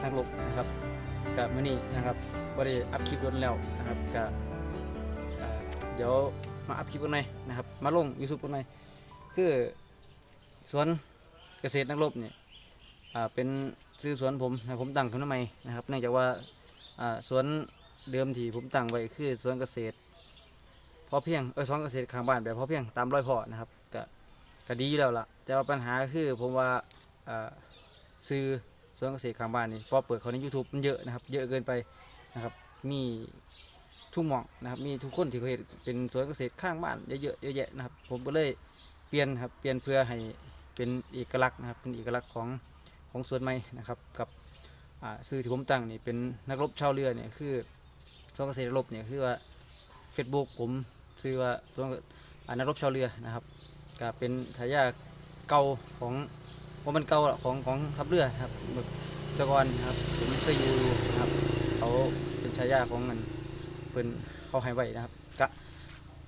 ทางลบนะครับกับมื้อนี้นะครับบ่ได้อัพคลิปโดนแล้วนะครับก็เอ่อเดี๋ยวมาอัพคลิปกันหน่อยนะครับ มาลง YouTube กันหน่อยคือสวนเกษตรนักรบเนี่ยเป็นชื่อสวนผมนะผมตั้งขึ้นมาใหม่นะครับ เนื่องจากว่าสวนเดิมที่ผมตั้งไว้คือสวนเกษตรพอเพียงเออสวนเกษตรข้างบ้านแบบพอเพียงตามร้อยพอนะครับก็ก็ดีอยู่แล้วล่ะ แต่ว่าปัญหาคือผมว่าซื้อ สวนเกษตรข้างบ้านนี่พอเปิดเขาใน YouTube มันเยอะนะครับ เยอะเกินไปนะครับ มีทุกหม่องนะครับ มีทุกคนที่เขาเห็นเป็นสวนเกษตรข้างบ้านเยอะๆเยอะแยะนะครับ ผมก็เลยเปลี่ยนครับ เปลี่ยนเพื่อให้เป็นเอกลักษณ์นะครับ เป็นเอกลักษณ์ของของสวนไม้นะครับ กับซื้อที่ผมตั้งนี่เป็นนักรบชาวเรือเนี่ยคือสวนเกษตรนักรบเนี่ยคือว่า Facebook ผมซื้อว่าสวนนักรบชาวเรือนะครับก็เป็นทายาทเก่าของ ว่ามันเก่าละของของทัพเรือครับเมื่อแตะกอนนครับ ผมเคยอยู่ครับ เขาเป็นชายาของมันเป็นเขาให้ไว้นะครับก็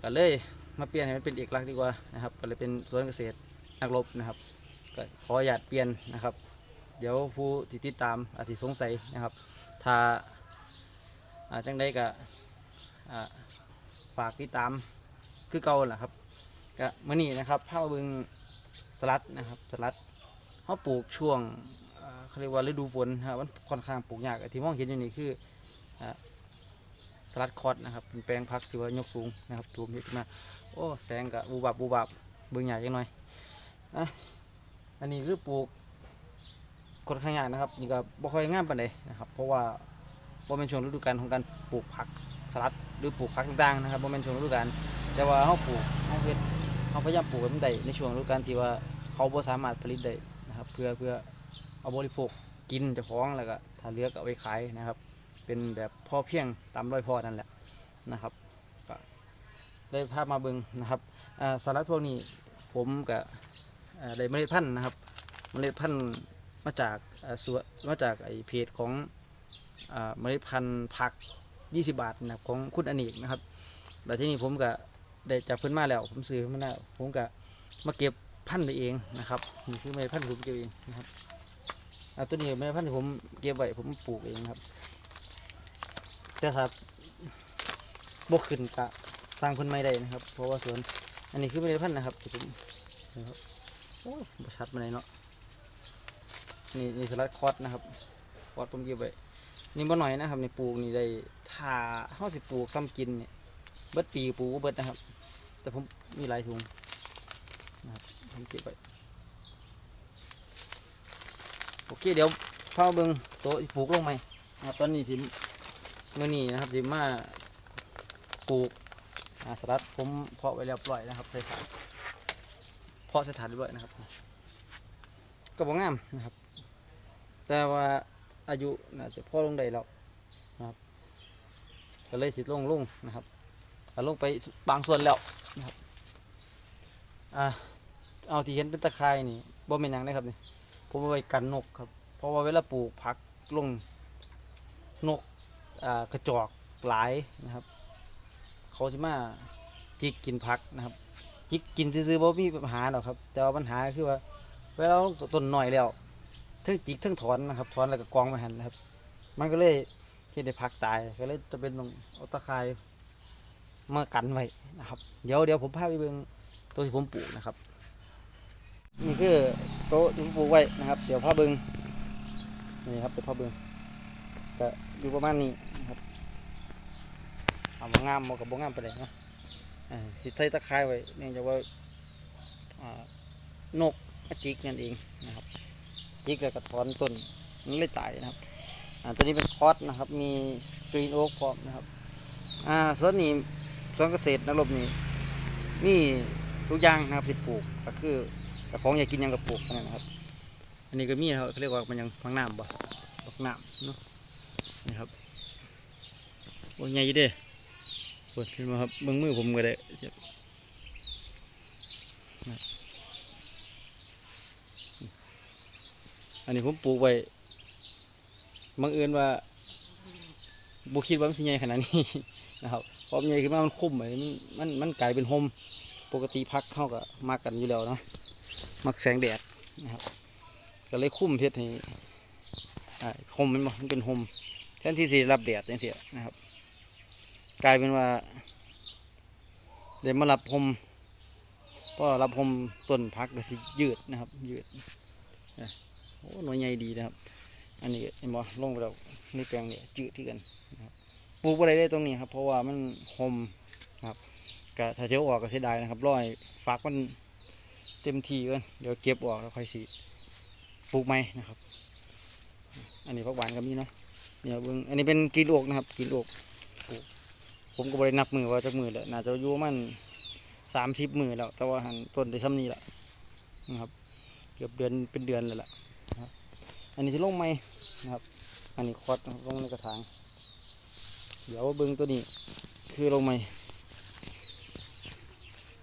ก็เลยมาเปลี่ยนให้มันเป็นเอกลักษณ์ดีกว่านะครับ ก็เลยเป็นสวนเกษตรนักรบนะครับก็ขออยาตเปลี่ยนนะครับ เดี๋ยวผู้ที่ติดตามอาจจะสงสัยนะครับ ถ้าอ่าจังใดก็อ่าฝากติดตามคือเก่าแหละครับก็มื่อนี้นะครับผ้าบึงสลัดนะครับสลัด เขาปลูกช่วงเขาเรียกว่าฤดูฝนนะครับมันค่อนข้างปลูกยากที่มองเห็นอยู่นี่คือสลัดคอดนะครับเป็นแปลงพักที่ว่ายกสูงนะครับตูมเห็ดขึ้นมาโอ้แสงกับบูบับบูบับเบิ่งใหญ่จังหน่อยอะอันนี้คือปลูกค่อนข้างยากนะครับนี่ก็บ่ค่อยง่ามปานใดนะครับเพราะว่าบ่เป็นช่วงฤดูกาลของการปลูกผักสลัดหรือปลูกผักต่างๆนะครับบ่แม่นช่วงฤดูกาลแต่ว่าเฮาปลูกเฮาเฮ็ดเฮาพยายามปลูกมันได้ในช่วงฤดูกาลที่ว่าเขาบ่สามารถผลิตได้ เพื่อเพื่อเอาบริโภคกินเจ้าของแล้วก็ถ้าเลือก็เอาไปขายนะครับ เป็นแบบพอเพียงตามร้อยพอนั่นแหละนะครับก็ได้ภาพมาเบิ่งนะครับอ่าสลัดพวกนี้ผมก็อ่าได้เมล็ดพันธุ์นะครับเมล็ดพันธุ์มาจากอ่าสวนมาจากไอเพจของเมล็ดพันธุ์ผัก 20 บาทนะครับของคุณอเนกนะครับแต่ที่นี่ผมก็ได้จากเพิ่นมาแล้ว ผมซื้อมาแล้วผมก็มาเก็บ พันธุ์ไปเองนะครับนี่คือเมล็ดพันธุ์ผมเก็บเองนะครับอ่าตัวนี้เมล็ดพันธุ์ผมเก็บไว้ผมปลูกเองครับแต่ครับบกขึ้นกะสร้างพิ่นไม่ได้นะครับ เพราะว่าสวนอันนี้คือเมล็ดพันธุ์นะครับที่ผมนะครับโอ้ยชัดมาเลยเนาะนี่นี่สลัดคอสนะครับคอสผมเก็บไว้นี่บ่หน่อยนะครับในปลูกนี่ได้ถ้าเฮาสิปลูกซ้ำกินเนี่ยเบิดปีปลูกเบิดนะครับ แต่ผมมีหลายถุง ผมเก็บไว้โอเคเดี๋ยวพาเบิ่งโตปลูกลงไหมนะครับตอนนี้สิมื้อนี้นะครับสิมาปลูกสลัดผมเพาะไว้เรียบร้อยนะครับใส่ถาดเพาะสถาดเรียบร้อยนะครับ ก็บ่งามนะครับ แต่ว่าอายุน่าจะพ่อลงได้แล้วนะครับ ก็เลยสิลงลงนะครับลงไปบางส่วนแล้วนะครับอ่า เอาที่เห็นเป็นตะไคร่นี่บ่เป็นหยังนะครับนี่ผมเอาไว้กันนกครับเพราะว่าเวลาปลูกผักลงนกกระจอกหลายนะครับ เขาจะมาจิกกินผักนะครับ จิกกินซื้อๆบ่มีปัญหาหรอกครับ แต่ว่าปัญหาคือว่าเวลาต้นหน่อยแล้วทั้งจิกทั้งถอนนะครับถอนแล้วก็กองมาหันนะครับ มันก็เลยที่ได้พักตายก็เลยจะเป็นต้องเอาตะไคร้มากันไว้นะครับ เดี๋ยวเดี๋ยวผมพาไปเบิ่งตัวที่ผมปลูกนะครับ นี่คือโต๊ะที่ผมปลูกไว้นะครับ เดี๋ยวพาเบิ่งนี่ครับเดี๋ยวพาเบิ่งก็อยู่ประมาณนี้นะครับเอาบ่งามบ่กับบ่งามไปเลยนะอ่าสิใส่ตะไคร้ไว้เนื่องจากว่านกจิกนั่นเองนะครับ จิกแล้วก็ถอนต้นมันเลยตายนะครับอ่าตัวนี้เป็นคอสนะครับ มีกรีนโอ๊กพร้อมนะครับ อ่าส่วนนี้ส่วนเกษตรนักรบนี่มีทุกอย่างนะครับที่ปลูกก็คือ แต่ของอยากกินยังก็ปลูกนั่นนะครับ อันนี้ก็มีนะครับเขาเรียกว่ามันยังฟังน้ำบ่ฟักน้ำเนาะนี่ครับโอ้ยใหญ่ยู่เด้เปิดขึ้นมาครับเบิ้งมือผมก็ได้จ็บอันนี้ผมปลูกไว้บังเอิญว่าบุคิดว่ามันสิใหญ่ขนาดนี้นะครับเพราะมันใหญ่ขึ้นมามันคุ้มไปมันมันมันกลายเป็นโฮม ปกติพักเข้ากับมากกันอยู่แล้วนะมักแสงแดดนะครับก็เลยคุ้มเพชรให้อ่ห่มมันมันเป็นห่มแทนที่สิรับแดดจังซี่นะครับ กลายเป็นว่าเดี๋ยวมารับห่มพอรับห่มต้นพักก็สิยืดนะครับ ยืดโอ้หน่วยใหญ่ดีนะครับ อันนี้เห็นบ่ลงไปแล้วนี่แปลงเนี่ยจืดที่กันนะครับปลูกอะไรได้ตรงนี้ครับ เพราะว่ามันห่มนะครับ ก็ถ้าเจะเอาออกก็เสียดายนะครับร้อยฟักมันเต็มที่กันเดี๋ยวเก็บออกแล้วค่อยสีปลูกใหม่นะครับ อันนี้ผักหวานก็มีเนาะเนี่ยเบิ่งอันนี้เป็นกรีนอกนะครับกรีนอกปลูกผมก็บรินับมือว่าจะมือแล้วน่าจะอยู่มันสามสิบมือแล้ว แต่ว่าหันต้นได้ซ้ำนี้แหละนะครับเกือบเดือนเป็นเดือนเลยล่ะนะอันนี้จะลงไม้นะครับ อันนี้คอดลงในกระถาง เดี๋ยวเบิ้งตัวนี้คือลงไม้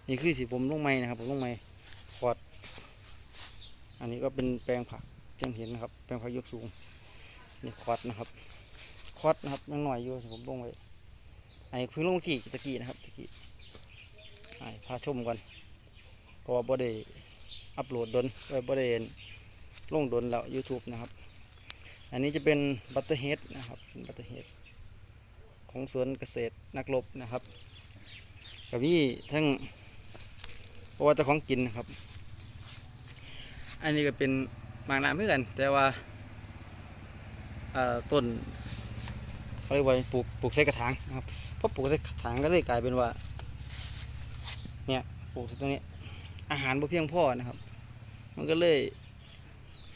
นี่คือสีผมลงไม้นะครับ ผมลงไม้คอด อันนี้ก็เป็นแปลงผักจังเห็นนะครับ แปลงผักยกสูง นี่คอดนะครับคอดนะครับยังหน่อยอยู่สิผมลงไว้อันนี้เพิ่งลงกี่ตะกี้นะครับตะกี้ไอ้พาชมก่อนเพราะว่าบ่ได้อัปโหลดดนไว้บ่ได้ลงดนแล้ว YouTube นะครับ อันนี้จะเป็นบัตเตอร์เฮดนะครับบัตเตอร์เฮดของสวนเกษตรนักรบนะครับกับนี่ทั้ง เพราะว่าเจ้าของกินนะครับ อันนี้ก็เป็นบางน้ำเพื่อกันแต่ว่าเอ่อต้นเขาเรียกว่าปลูกปลูกใส่กระถางนะครับเพราะปลูกใส่กระถางก็เลยกลายเป็นว่าเนี่ยปลูกใส่ตรงนี้อาหารบ่เพียงพอนะครับ มันก็เลย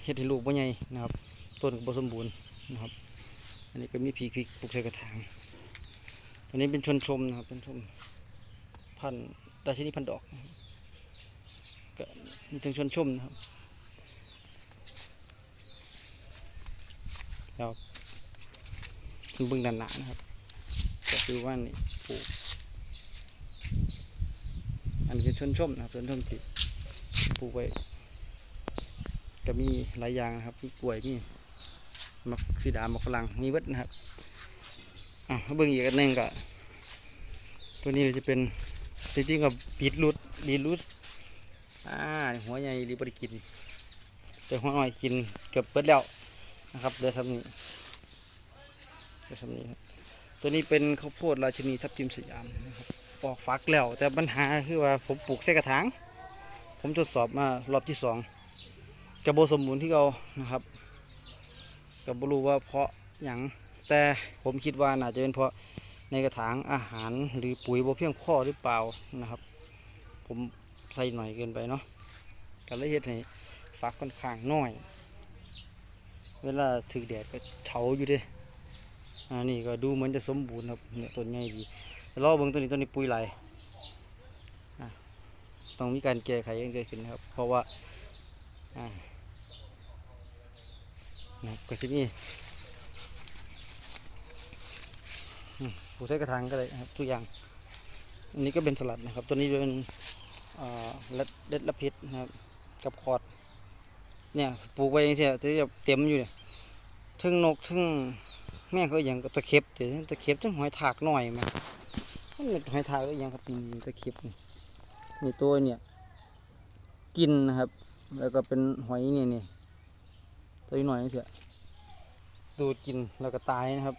เฮ็ดให้ลูกบ่ใหญ่นะครับ ต้นก็บ่สมบูรณ์นะครับ อันนี้ก็มีพีกพีกปลูกใส่กระถางอันนี้เป็นชนชมนะครับเป็นชมพันธุ์ราชินีพันธุ์ดอกนะครับ ก็มีทั้งชนชุมนะครับแล้วคือบื้องด้านหน้านะครับ ก็คือว่านี่ปลูกอันนี้เป็นชนชมนะครับชนชุมที่ปลูกไว้ก็มีหลายอย่างนะครับ มีกล้วยมีมักสีดามักฝรั่งมีเบิดนะครับอะเบิ่งอีกอันหนึ่งก็ตัวนี้จะเป็นจริงๆกับบีทรูทบีทรูท อ่าหัวใหญ่รีบริกินแต่หัวน้อยกินเกือบเบิดแล้วนะครับเหลือสำนี้เหลือสำนี้ครับตัวนี้เป็นข้าวโพดราชินีทับทิมสยามนะครับออกฟักแล้ว แต่ปัญหาคือว่าผมปลูกใส่กระถาง ผมทดสอบมารอบที่สองกระโบสมบูรณ์ที่เรานะครับก็บ่รู้ว่าเพราะอย่างแต่ผมคิดว่าน่าจะเป็นเพราะในกระถางอาหารหรือปุ๋ยบ่เพียงพอหรือเปล่านะครับ ผม ใส่หน่อยเกินไปเนาะก็เลยเฮ็ดให้ฟักค่อนข้างน้อย เวลาถึกแดดก็เฉาอยู่เด้อันนี้ก็ดูเหมือนจะสมบูรณ์ครับเนี่ยต้นใหญ่ดีแต่รอเบิ่งต้นนี้ต้นนี้ปุ๋ยไหลต้องมีการแก้ไขกันเกิดขึ้นครับ เพราะว่าอนะก็จะมีอืมปลูกใส่กระถางก็ได้ครับทุกอย่าง อันนี้ก็เป็นสลัดนะครับ ตัวนี้เป็น เล็ดเล็ดละพิษนะครับกับคอดเนี่ยปลูกไว้อย่างเงี้ยจะเต็มอยู่เนี่ยทึ่งนกทึ่งแม่ก็อย่างตะเข็บเดี๋ยวตะเข็บทึ่งหอยถากหน่อยมามันเป็นหอยถากก็อย่างครับปีนตะเข็บนี่นี่ตัวเนี่ยกินนะครับ แล้วก็เป็นหอยเนี่ยนี่ตัวหน่อยเสียดูดกินแล้วก็ตายนะครับ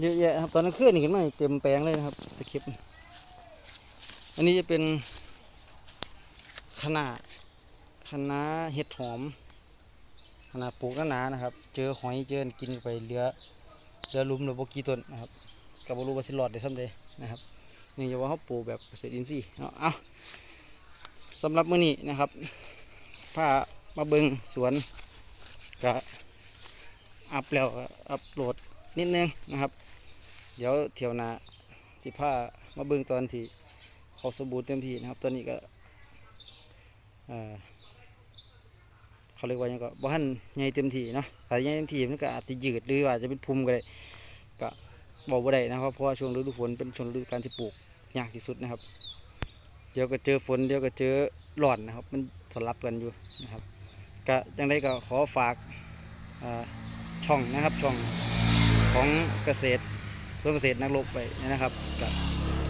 เยอะแยะครับตอนนั้นขึ้นนี่ขึ้นมานี่เต็มแปลงเลยนะครับตะเข็บ อันนี้จะเป็นขนาดคณะเห็ดหอมขนาดปลูกหนาๆนะครับ เจอหอยเจอกินไปเหลือเหลือลุมเหลือบกีต้นนะครับกับบรูว่าสิรอดได้ซ้ำเดนะครับนี่จะว่าเขาปลูกแบบเกษตรอินทรีย์เนาะเอาสำหรับมื้อนี้นะครับผ้ามาเบิงสวนก็อัพแล้วอัพโหลดนิดนึงนะครับ เดี๋ยวเที่ยวหนาสิผ้ามาเบิงตอนที่ เขาสมบูรณ์เต็มที่นะครับตอนนี้ก็เขาเรียกว่ายังก็บ่ทันใหญ่เต็มที่เนาะถ้าใหญ่เต็มที่มันก็อาจจะยืดหรือว่าจะเป็นภูมิก็ได้ก็บอกบ่าได้นะครับเพราะว่าช่วงฤดูฝนเป็นช่วงฤดูการที่ปลูกยากที่สุดนะครับ เดี๋ยวก็เจอฝนเดี๋ยวก็เจอร้อนนะครับ มันสลับกันอยู่นะครับก็ยังได้ก็ขอฝากช่องนะครับช่องของเกษตรตัวเกษตรนักรบไปนะครับก็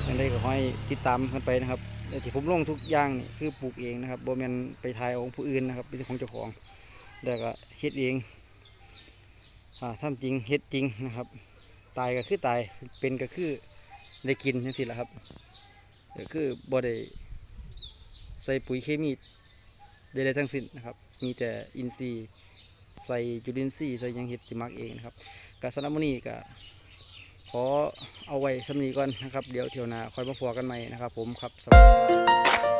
ยังได้ก็ขอให้ติดตามกันไปนะครับที่ผมลงทุกอย่างนี่คือปลูกเองนะครับบ่แม่นไปทายอาของผู้อื่นนะครับเป็นของเจ้าของแล้วก็เฮ็ดเองอ่าทำจริงเฮ็ดจริงนะครับ ตายก็คือตายเป็นก็คือได้กินจังซี่แหละครับก็คือบ่ได้ใส่ปุ๋ยเคมีใดๆทั้งสิ้นนะครับ มีแต่อินทรีย์ใส่จุลินทรีย์ใส่ยังเฮ็ดที่มักเองนะครับก็สำหรับมื้อนี้ก็ข อเอาไว้สำนีก่อนนะครับ เดี๋ยวเที่ยวหน้าคอยมาพวกันใหม่นะครับ ผมครับสวัสดีครับ